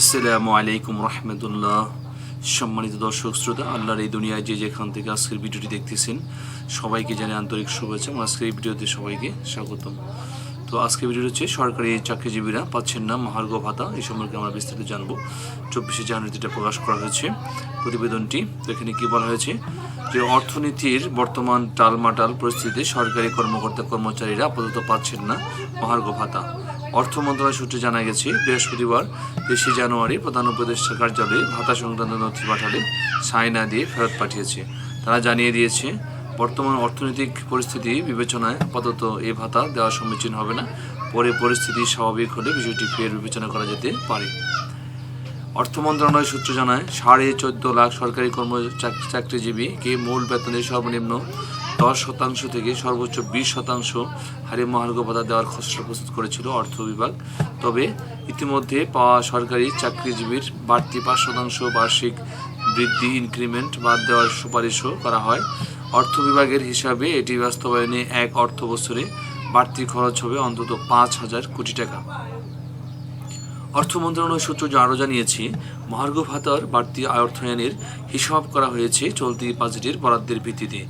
আসসালামু আলাইকুম রহমতুল্লাহ। সম্মানিত দর্শক, শ্রোতা, আল্লাহর এই দুনিয়ায় যে যেখান থেকে আজকের ভিডিওটি দেখতেছেন, সবাইকে জানে আন্তরিক শুভেচ্ছা আজকের এই ভিডিওতে সবাইকে স্বাগতম। তো আজকের ভিডিও হচ্ছে সরকারি চাকরিজীবীরা পাচ্ছেন না মহার্ঘ ভাতা, এই সম্পর্কে আমরা বিস্তারিত জানব। চব্বিশে জানুয়ারিতে এটা প্রকাশ করা হয়েছে, প্রতিবেদনটি এখানে কি বলা হয়েছে? যে অর্থনীতির বর্তমান টালমাটাল পরিস্থিতিতে সরকারি কর্মকর্তা কর্মচারীরা আপাতত পাচ্ছেন না মহার্ঘ ভাতা। অর্থ মন্ত্রণালয় সূত্রে জানা গেছে, বৃহস্পতিবার তেইশে জানুয়ারি প্রধান উপদেষ্টা কার্যালয়ে ভাতা সংক্রান্ত নথি পাঠালে সাই না দিয়ে ফেরত পাঠিয়েছে। তারা জানিয়ে দিয়েছে, বর্তমান অর্থনৈতিক পরিস্থিতি বিবেচনায় আপাতত এই ভাতা দেওয়া সমীচীন হবে না। পরে পরিস্থিতি স্বাভাবিক হলে বিষয়টি ফের বিবেচনা করা যেতে পারে। অর্থ মন্ত্রণালয় সূত্র জানায়, সাড়ে চোদ্দ লাখ সরকারি কর্ম চাক- চাকরিজীবীকে মূল বেতনের সর্বনিম্ন দশ শতাংশ থেকে সর্বোচ্চ বিশ শতাংশ হারে মহার্ঘ ভাতা দেওয়ার খসড়া প্রস্তুত করেছিল অর্থ বিভাগ। তবে ইতিমধ্যে পাওয়া সরকারি চাকরিজীবীর বাড়তি পাঁচ শতাংশ বার্ষিক বৃদ্ধি ইনক্রিমেন্ট বাদ দেওয়ার সুপারিশও করা হয়। অর্থ বিভাগের হিসাবে এটি বাস্তবায়নে এক অর্থ বছরে বাড়তি খরচ হবে অন্তত পাঁচ হাজার কোটি টাকা। অর্থ মন্ত্রণালয় সূত্র আরও জানিয়েছে, মহার্ঘ ভাতার বাড়তি অর্থায়নের হিসাব করা হয়েছে চলতি বাজেটের বরাদ্দের ভিত্তিতে।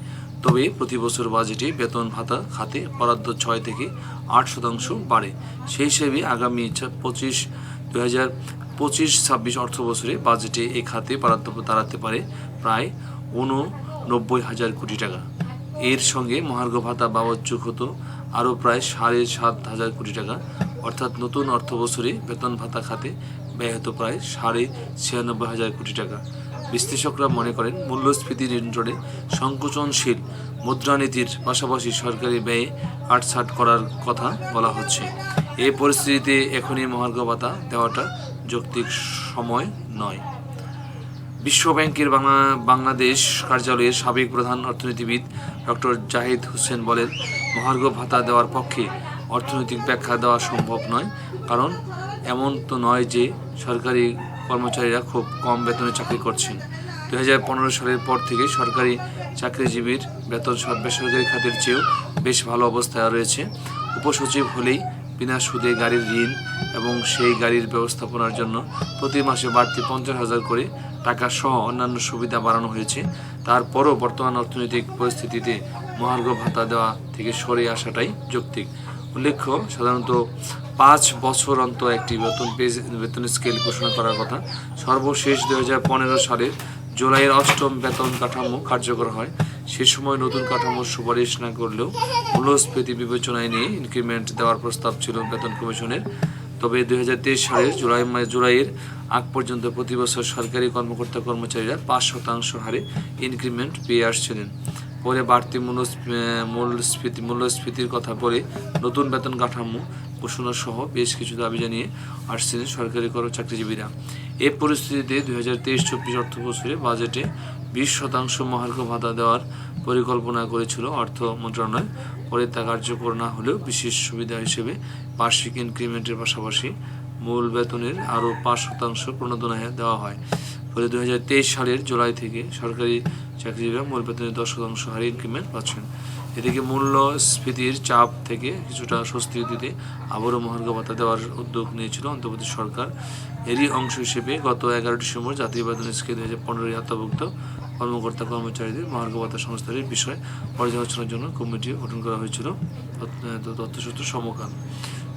তবে প্রতি বছর বাজেটে বেতন ভাতা খাতে বরাদ্দ ছয় থেকে আট শতাংশ বাড়ে। সেই হিসেবে আগামী পঁচিশ দু হাজার পঁচিশ, ছাব্বিশ অর্থ বছরে বাজেটে এ খাতে বরাদ্দ দাঁড়াতে পারে প্রায় উননব্বই হাজার কোটি টাকা। এর সঙ্গে মহার্ঘ ভাতা বাবদ যোগ হতো আরও প্রায় সাড়ে সাত হাজার কোটি টাকা, অর্থাৎ নতুন অর্থ বছরে বেতন ভাতা খাতে ব্যয় হতো প্রায় সাড়ে ছিয়ানব্বই হাজার কোটি টাকা। বিশ্লেষকরা মনে করেন, মূল্যস্ফীতি নিয়ন্ত্রণে সংকোচনশীল মুদ্রানীতির পাশাপাশি সরকারি ব্যয়ে আটসাট করার কথা বলা হচ্ছে। এই পরিস্থিতিতে এখনই মহার্ঘ ভাতা দেওয়াটা যৌক্তিক সময় নয়। বিশ্ব ব্যাংকের বাংলা, বাংলাদেশ কার্যালয়ের সাবেক প্রধান অর্থনীতিবিদ ডক্টর জাহিদ হোসেন বলেন, মহার্ঘ ভাতা দেওয়ার পক্ষে অর্থনৈতিক ব্যাখ্যা দেওয়া সম্ভব নয়, কারণ এমন তো নয় যে সরকারি কর্মচারীরা খুব কম বেতনে চাকরি করছেন। দু হাজার পনেরো সালের পর থেকে সরকারি চাকরিজীবীর বেতন সব বেসরকারি খাতের চেয়েও বেশ ভালো অবস্থায় রয়েছে। উপসচিব হলেই বিনা সুদে গাড়ির ঋণ এবং সেই গাড়ির ব্যবস্থাপনার জন্য প্রতি মাসে বাড়তি পঞ্চাশ হাজার করে টাকা সহ অন্যান্য সুবিধা বাড়ানো হয়েছে। তারপরও বর্তমান অর্থনৈতিক পরিস্থিতিতে মহার্ঘ ভাতা দেওয়া থেকে সরে আসাটাই যৌক্তিক। উল্লেখ্য, সাধারণত পাঁচ বছর অন্তর একটি বেতন বেতন স্কেল ঘোষণা করার কথা। সর্বশেষ দু হাজার পনেরো সালের জুলাইয়ের অষ্টম বেতন কাঠামো কার্যকর হয়। সে সময় নতুন কাঠামোর সুপারিশ না করলেও মূল্যস্ফীতি বিবেচনায় নিয়ে ইনক্রিমেন্ট দেওয়ার প্রস্তাব ছিল বেতন কমিশনের। তবে দুই সালের জুলাই জুলাইয়ের আগ পর্যন্ত প্রতি বছর সরকারি কর্মকর্তা কর্মচারীরা পাঁচ শতাংশ হারে ইনক্রিমেন্ট পেয়ে আসছিলেন। পরে বাড়তি মূল্যস্ফী- মূল্যস্ফীতি মূল্যস্ফীতির কথা বলে নতুন বেতন কাঠামো ঘোষণা সহ বেশ কিছু দাবি জানিয়ে আসছেন সরকারি কর্ম চাকরিজীবীরা। এ পরিস্থিতিতে দুই হাজার তেইশ চব্বিশ অর্থ বছরে বাজেটে বিশ শতাংশ মহার্ঘ ভাতা দেওয়ার পরিকল্পনা করেছিল অর্থ মন্ত্রণালয়। পরে তা কার্যকর না হলেও বিশেষ সুবিধা হিসেবে বার্ষিক ইনক্রিমেন্টের পাশাপাশি মূল বেতনের আরও পাঁচ শতাংশ প্রণোদনা দেওয়া হয়। ফলে দুই হাজার তেইশ সালের জুলাই থেকে সরকারি চাকরিজীবীরা মূল বেতনের দশ শতাংশ হারে ইনক্রিমেন্ট পাচ্ছেন। এদিকে মূল্যস্ফীতির চাপ থেকে কিছুটা স্বস্তি দিতে আবারও মহার্ঘ ভাতা দেওয়ার উদ্যোগ নিয়েছিল অন্তর্বর্তী সরকার। এরই অংশ হিসেবে গত এগারো ডিসেম্বর জাতীয় বেতন স্কেল দু হাজার পনেরোই আত্মভুক্ত কর্মকর্তা কর্মচারীদের মহার্ঘ ভাতা সংস্থার বিষয় পর্যালোচনার জন্য কমিটি গঠন করা হয়েছিল। তথ্যসূত্র সমকাল।